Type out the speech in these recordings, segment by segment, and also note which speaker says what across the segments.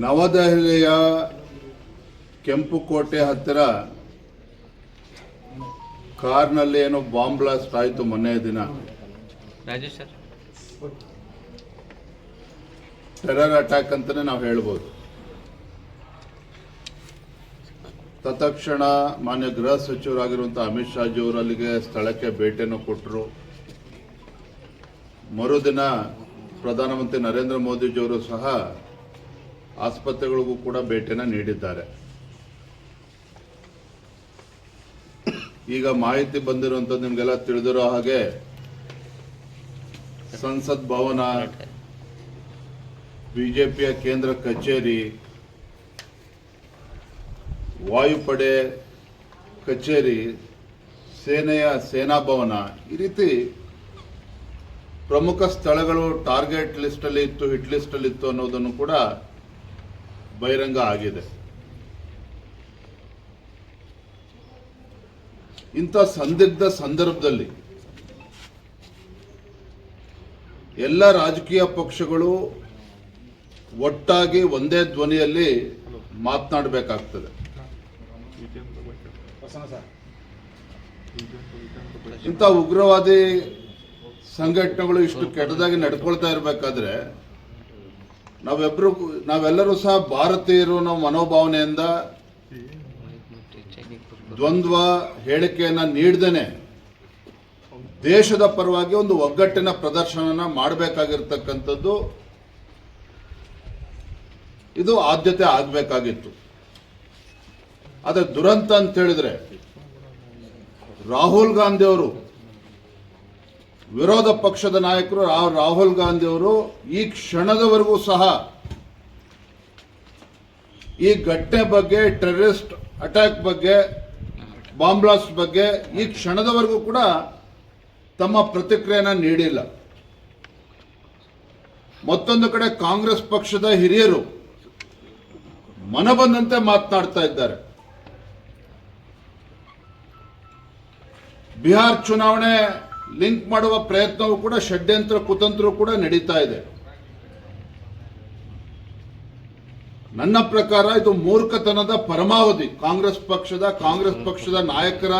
Speaker 1: ನವದೆಹಲಿಯ ಕೆಂಪುಕೋಟೆ ಹತ್ತಿರ ಕಾರ್ನಲ್ಲಿ ಏನೋ ಬಾಂಬ್ ಬ್ಲಾಸ್ಟ್ ಆಯಿತು ಮೊನ್ನೆಯ ದಿನ. ಟೆರರ್ ಅಟ್ಯಾಕ್ ಅಂತಲೇ ನಾವು ಹೇಳ್ಬೋದು. ತತ್ಕ್ಷಣ ಮಾನ್ಯ ಗೃಹ ಸಚಿವರಾಗಿರುವಂಥ ಅಮಿತ್ ಅವರು ಅಲ್ಲಿಗೆ ಸ್ಥಳಕ್ಕೆ ಭೇಟಿಯನ್ನು ಕೊಟ್ಟರು ಮರುದಿನ ಪ್ರಧಾನಮಂತ್ರಿ ನರೇಂದ್ರ ಮೋದಿಜಿಯವರು ಸಹ ಆಸ್ಪತ್ರೆಗಳಿಗೂ ಕೂಡ ಭೇಟಿಯನ್ನು ನೀಡಿದ್ದಾರೆ. ಈಗ ಮಾಹಿತಿ ಬಂದಿರುವಂಥದ್ದು ನಿಮಗೆಲ್ಲ ತಿಳಿದಿರೋ ಹಾಗೆ ಸಂಸತ್ ಭವನ, ಬಿಜೆಪಿಯ ಕೇಂದ್ರ ಕಚೇರಿ, ವಾಯುಪಡೆ ಕಚೇರಿ, ಸೇನೆಯ ಸೇನಾ ಭವನ ಈ ರೀತಿ ಪ್ರಮುಖ ಸ್ಥಳಗಳು ಟಾರ್ಗೆಟ್ ಲಿಸ್ಟಲ್ಲಿ ಇತ್ತು, ಹಿಟ್ ಲಿಸ್ಟಲ್ಲಿ ಇತ್ತು ಅನ್ನೋದನ್ನು ಕೂಡ ಬಹಿರಂಗ ಆಗಿದೆ. ಇಂಥ ಸಂದಿಗ್ಧ ಸಂದರ್ಭದಲ್ಲಿ ಎಲ್ಲ ರಾಜಕೀಯ ಪಕ್ಷಗಳು ಒಟ್ಟಾಗಿ ಒಂದೇ ಧ್ವನಿಯಲ್ಲಿ ಮಾತನಾಡಬೇಕಾಗ್ತದೆ. ಇಂಥ ಉಗ್ರವಾದಿ ಸಂಘಟನೆಗಳು ಇಷ್ಟು ಕೆಟ್ಟದಾಗಿ ನಡ್ಕೊಳ್ತಾ ಇರಬೇಕಾದ್ರೆ ನಾವೆಬ್ರು ನಾವೆಲ್ಲರೂ ಸಹ ಭಾರತೀಯರು ನಮ್ಮ ಮನೋಭಾವನೆಯಿಂದ ದ್ವಂದ್ವ ಹೇಳಿಕೆಯನ್ನ ನೀಡ್ದೇನೆ. ದೇಶದ ಪರವಾಗಿ ಒಂದು ಒಗ್ಗಟ್ಟಿನ ಪ್ರದರ್ಶನನ ಮಾಡಬೇಕಾಗಿರ್ತಕ್ಕಂಥದ್ದು ಇದು ಆದ್ಯತೆ ಆಗಬೇಕಾಗಿತ್ತು. ಆದರೆ ದುರಂತ ಅಂತ ಹೇಳಿದ್ರೆ ರಾಹುಲ್ ಗಾಂಧಿ ಅವರು ವಿರೋಧ ಪಕ್ಷದ ನಾಯಕರು ರಾಹುಲ್ ಗಾಂಧಿ ಅವರು ಈ ಕ್ಷಣದವರೆಗೂ ಸಹ ಈ ಘಟನೆ ಬಗ್ಗೆ, ಟೆರರಿಸ್ಟ್ ಅಟ್ಯಾಕ್ ಬಗ್ಗೆ, ಬಾಂಬ್ ಬ್ಲಾಸ್ಟ್ ಬಗ್ಗೆ ಈ ಕ್ಷಣದವರೆಗೂ ಕೂಡ ತಮ್ಮ ಪ್ರತಿಕ್ರಿಯೆನ ನೀಡಿಲ್ಲ. ಮತ್ತೊಂದು ಕಡೆ ಕಾಂಗ್ರೆಸ್ ಪಕ್ಷದ ಹಿರಿಯರು ಮನ ಬಂದಂತೆ ಮಾತನಾಡ್ತಾ ಇದ್ದಾರೆ. ಬಿಹಾರ್ ಚುನಾವಣೆ ಲಿಂಕ್ ಮಾಡುವ ಪ್ರಯತ್ನವೂ ಕೂಡ, ಷಡ್ಯಂತ್ರ, ಕುತಂತ್ರ ಕೂಡ ನಡೀತಾ ಇದೆ. ನನ್ನ ಪ್ರಕಾರ ಇದು ಮೂರ್ಖತನದ ಪರಮಾವಧಿ. ಕಾಂಗ್ರೆಸ್ ಪಕ್ಷದ ಕಾಂಗ್ರೆಸ್ ಪಕ್ಷದ ನಾಯಕರ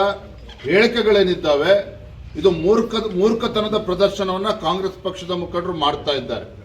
Speaker 1: ಹೇಳಿಕೆಗಳೇನಿದ್ದಾವೆ, ಇದು ಮೂರ್ಖ, ಮೂರ್ಖತನದ ಪ್ರದರ್ಶನವನ್ನ ಕಾಂಗ್ರೆಸ್ ಪಕ್ಷದ ಮುಖಂಡರು ಮಾಡ್ತಾ ಇದ್ದಾರೆ.